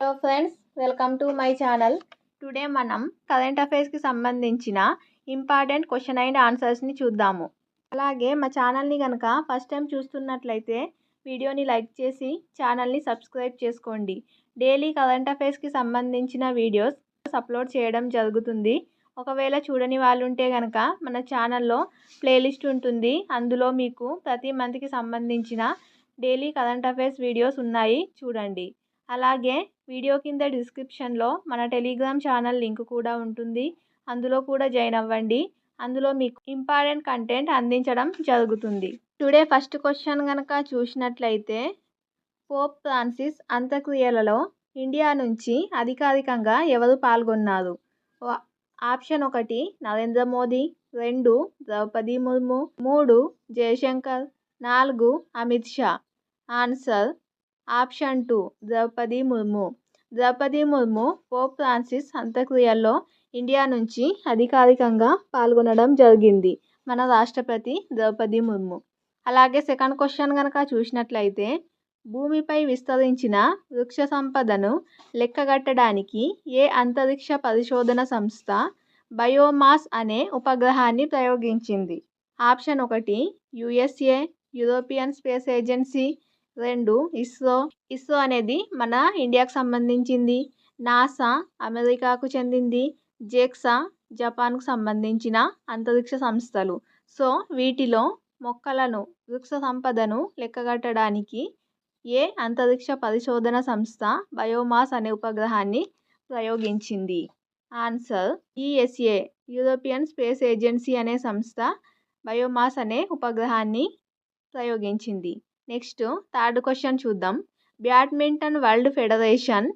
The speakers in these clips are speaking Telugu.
Hello friends welcome to my channel today మనం కరెంట్ అఫైర్స్కి సంబంధించిన ఇంపార్టెంట్ క్వశ్చన్ అండ్ ఆన్సర్స్ని చూద్దాము. అలాగే మా ఛానల్ని కనుక ఫస్ట్ టైం చూస్తున్నట్లయితే వీడియోని లైక్ చేసి ఛానల్ని సబ్స్క్రైబ్ చేసుకోండి. డైలీ కరెంట్ అఫైర్స్కి సంబంధించిన వీడియోస్ అప్లోడ్ చేయడం జరుగుతుంది. ఒకవేళ చూడని వాళ్ళు ఉంటే కనుక మన ఛానల్లో ప్లేలిస్ట్ ఉంటుంది. అందులో మీకు ప్రతి మంత్కి సంబంధించిన డైలీ కరెంట్ అఫైర్స్ వీడియోస్ ఉన్నాయి. చూడండి. అలాగే వీడియో కింద డిస్క్రిప్షన్లో మన టెలిగ్రామ్ ఛానల్ లింక్ కూడా ఉంటుంది. అందులో కూడా జాయిన్ అవ్వండి. అందులో మీకు ఇంపార్టెంట్ కంటెంట్ అందించడం జరుగుతుంది. టుడే ఫస్ట్ క్వశ్చన్ కనుక చూసినట్లయితే పోప్ ఫ్రాన్సిస్ అంత్యక్రియలలో ఇండియా నుంచి అధికారికంగా ఎవరు పాల్గొన్నారు? ఆప్షన్ ఒకటి నరేంద్ర మోదీ రెండు ద్రౌపది ముర్ము మూడు జయశంకర్ నాలుగు Amit Shah. Answer option two Draupadi Murmu. Draupadi Murmu Pope Francis అంత్యక్రియల్లో India నుంచి అధికారికంగా పాల్గొనడం జరిగింది. మన రాష్ట్రపతి ద్రౌపది ముర్ము. అలాగే సెకండ్ క్వశ్చన్ కనుక చూసినట్లయితే భూమిపై విస్తరించిన వృక్ష సంపదను లెక్కగట్టడానికి ఏ అంతరిక్ష పరిశోధన సంస్థ బయోమాస్ అనే ఉపగ్రహాన్ని ప్రయోగించింది? ఆప్షన్ ఒకటి యుఎస్ఏ యూరోపియన్ స్పేస్ ఏజెన్సీ రెండు ఇస్రో. ఇస్రో అనేది మన ఇండియాకు సంబంధించింది. నాసా అమెరికాకు చెందింది. జెక్సా జపాన్కు సంబంధించిన అంతరిక్ష సంస్థలు. సో వీటిలో మొక్కలను వృక్ష సంపదను లెక్కగట్టడానికి ఏ అంతరిక్ష పరిశోధన సంస్థ బయోమాస్ అనే ఉపగ్రహాన్ని ప్రయోగించింది? Answer ESA European space agency అనే సంస్థ బయోమాస్ అనే ఉపగ్రహాన్ని ప్రయోగించింది. నెక్స్ట్ థర్డ్ క్వశ్చన్ చూద్దాం. బ్యాడ్మింటన్ వరల్డ్ ఫెడరేషన్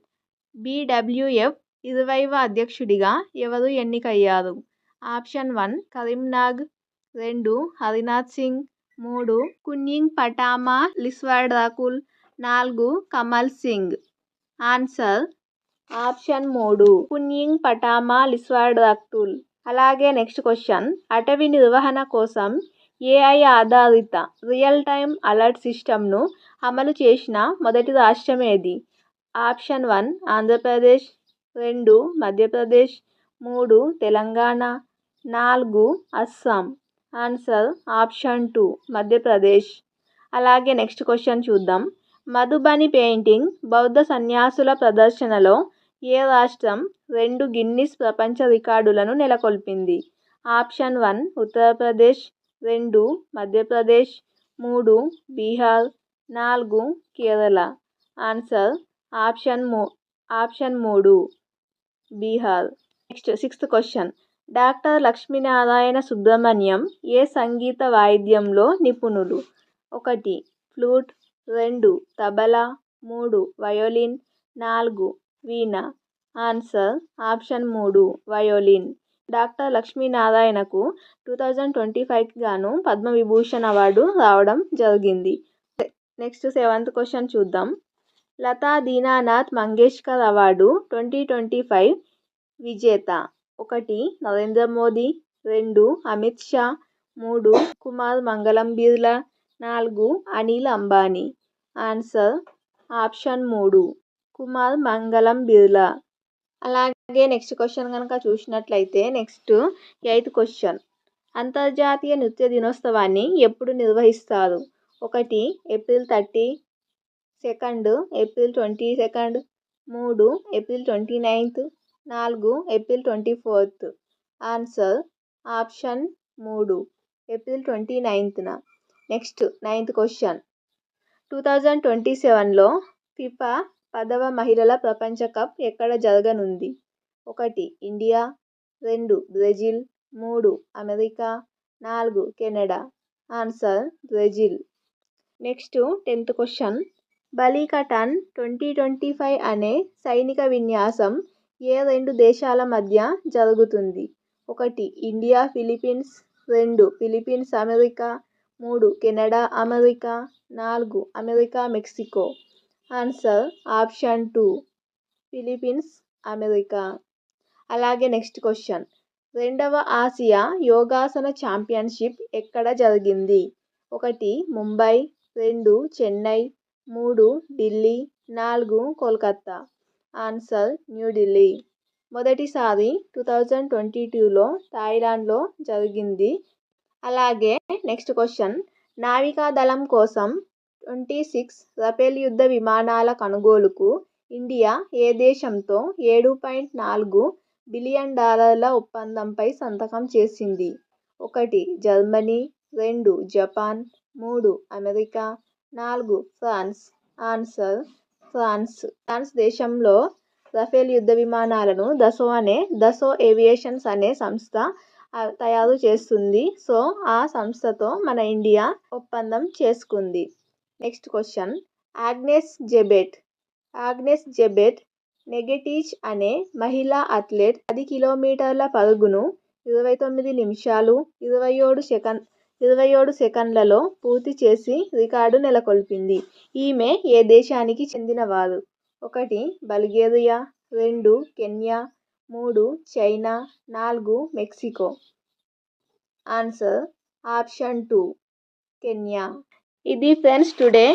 బీడబ్ల్యూఎఫ్ ఇరవైవ అధ్యక్షుడిగా ఎవరు ఎన్నికయ్యారు? ఆప్షన్ వన్ కరీంనాగ్ రెండు హరినాథ్ సింగ్ మూడు కున్యింగ్ పటామా లిస్వాడ్ రాకుల్ నాలుగు కమల్ సింగ్. ఆన్సర్ ఆప్షన్ మూడు కున్యింగ్ పటామా లిస్వాడ్ రాకుల్ అలాగే నెక్స్ట్ క్వశ్చన్ అటవీ నిర్వహణ కోసం ఏఐ ఆధారిత రియల్ టైమ్ అలర్ట్ సిస్టమ్ను అమలు చేసిన మొదటి రాష్ట్రం ఏది? ఆప్షన్ వన్ ఆంధ్రప్రదేశ్ రెండు మధ్యప్రదేశ్ మూడు తెలంగాణ నాలుగు Assam. Answer option two Madhya Pradesh. అలాగే నెక్స్ట్ క్వశ్చన్ చూద్దాం. మధుబని పెయింటింగ్ బౌద్ధ సన్యాసుల ప్రదర్శనలో ఏ రాష్ట్రం రెండు గిన్నిస్ ప్రపంచ రికార్డులను నెలకొల్పింది? ఆప్షన్ వన్ ఉత్తరప్రదేశ్ రెండు మధ్యప్రదేశ్. మూడు బీహార్. నాలుగు కేరళ. ఆన్సర్ ఆప్షన్ మూ ఆప్షన్ మూడు Bihar. Next sixth question. Doctor Lakshminarayana Subramaniam ఏ సంగీత వాయిద్యంలో నిపుణులు? ఒకటి ఫ్లూట్. రెండు తబలా. మూడు వయోలిన్. నాలుగు వీణ. ఆన్సర్ ఆప్షన్ మూడు వయోలిన్. డాక్టర్ లక్ష్మీనారాయణకు టూ థౌజండ్ ట్వంటీ ఫైవ్కి గాను పద్మవిభూషణ్ అవార్డు రావడం జరిగింది. నెక్స్ట్ సెవెంత్ క్వశ్చన్ చూద్దాం. Lata Dinanath Mangeshkar award twenty twenty five విజేత. ఒకటి నరేంద్ర మోదీ. రెండు అమిత్ షా. మూడు కుమార్ మంగళం బిర్లా. నాలుగు అనిల్ అంబానీ. ఆన్సర్ ఆప్షన్ మూడు కుమార్ మంగళం బిర్లా. అలాగే అలాగే నెక్స్ట్ క్వశ్చన్ కనుక చూసినట్లయితే నెక్స్ట్ ఎయిత్ క్వశ్చన్. అంతర్జాతీయ నృత్య దినోత్సవాన్ని ఎప్పుడు నిర్వహిస్తారు? ఒకటి April thirty second April twenty second మూడు ఏప్రిల్ ట్వంటీ నైన్త్ నాలుగు April twenty fourth. Answer option మూడు April twenty నైన్త్న next ninth question. Two thousand twenty సెవెన్లో ఫిఫా పదవ మహిళల ప్రపంచ కప్ ఎక్కడ జరగనుంది? ఒకటి ఇండియా. రెండు బ్రెజిల్. మూడు అమెరికా. నాలుగు Canada. Answer Brazil. Next tenth question. Balikatan twenty twenty five అనే సైనిక విన్యాసం ఏ రెండు దేశాల మధ్య జరుగుతుంది? ఒకటి ఇండియా ఫిలిప్పీన్స్ రెండు ఫిలిప్పీన్స్ అమెరికా. మూడు కెనడా అమెరికా. నాలుగు America Mexico. Answer option two. Philippines America. అలాగే నెక్స్ట్ క్వశ్చన్. రెండవ ఆసియా యోగాసన ఛాంపియన్షిప్ ఎక్కడ జరిగింది? ఒకటి ముంబై రెండు చెన్నై మూడు ఢిల్లీ నాలుగు కోల్కత్తా. ఆన్సర్ న్యూఢిల్లీ మొదటిసారి టూ థౌజండ్ ట్వంటీ టూలో థాయిలాండ్లో జరిగింది. అలాగే నెక్స్ట్ క్వశ్చన్ నావికాదళం కోసం ట్వంటీ సిక్స్ రఫేల్ యుద్ధ విమానాల కొనుగోలుకు ఇండియా ఏ దేశంతో ఏడు పాయింట్ నాలుగు బిలియన్ డాలర్ల ఒప్పందంపై సంతకం చేసింది. ఒకటి జర్మనీ. రెండు జపాన్. మూడు అమెరికా. నాలుగు ఫ్రాన్స్. Answer France. ఫ్రాన్స్ దేశంలో రఫేల్ యుద్ధ విమానాలను దసో అనే దసో ఏవియేషన్స్ అనే సంస్థ తయారు చేస్తుంది. సో ఆ సంస్థతో మన ఇండియా ఒప్పందం చేసుకుంది. Next question. Agnes Jebet. Agnes Jebet Ngetich అనే మహిళా అథ్లెట్ పది కిలోమీటర్ల పరుగును ఇరవై తొమ్మిది నిమిషాలు ఇరవై ఏడు సెకండ్ ఇరవై ఏడు సెకండ్లలో పూర్తి చేసి రికార్డు నెలకొల్పింది. ఈమె ఏ దేశానికి చెందినవారు? ఒకటి బల్గేరియా రెండు కెన్యా మూడు చైనా నాలుగు Mexico. Answer option two Kenya. ఇది ఫ్రెండ్స్ టుడే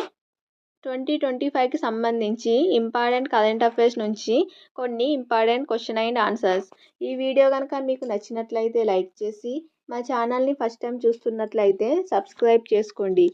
ట్వంటీ ట్వంటీ ఫైవ్కి సంబంధించి ఇంపార్టెంట్ కరెంట్ అఫైర్స్ నుంచి కొన్ని ఇంపార్టెంట్ క్వశ్చన్ అండ్ ఆన్సర్స్. ఈ వీడియో కనుక మీకు నచ్చినట్లయితే లైక్ చేసి మా ఛానల్ని ఫస్ట్ టైం చూస్తున్నట్లయితే సబ్స్క్రైబ్ చేసుకోండి.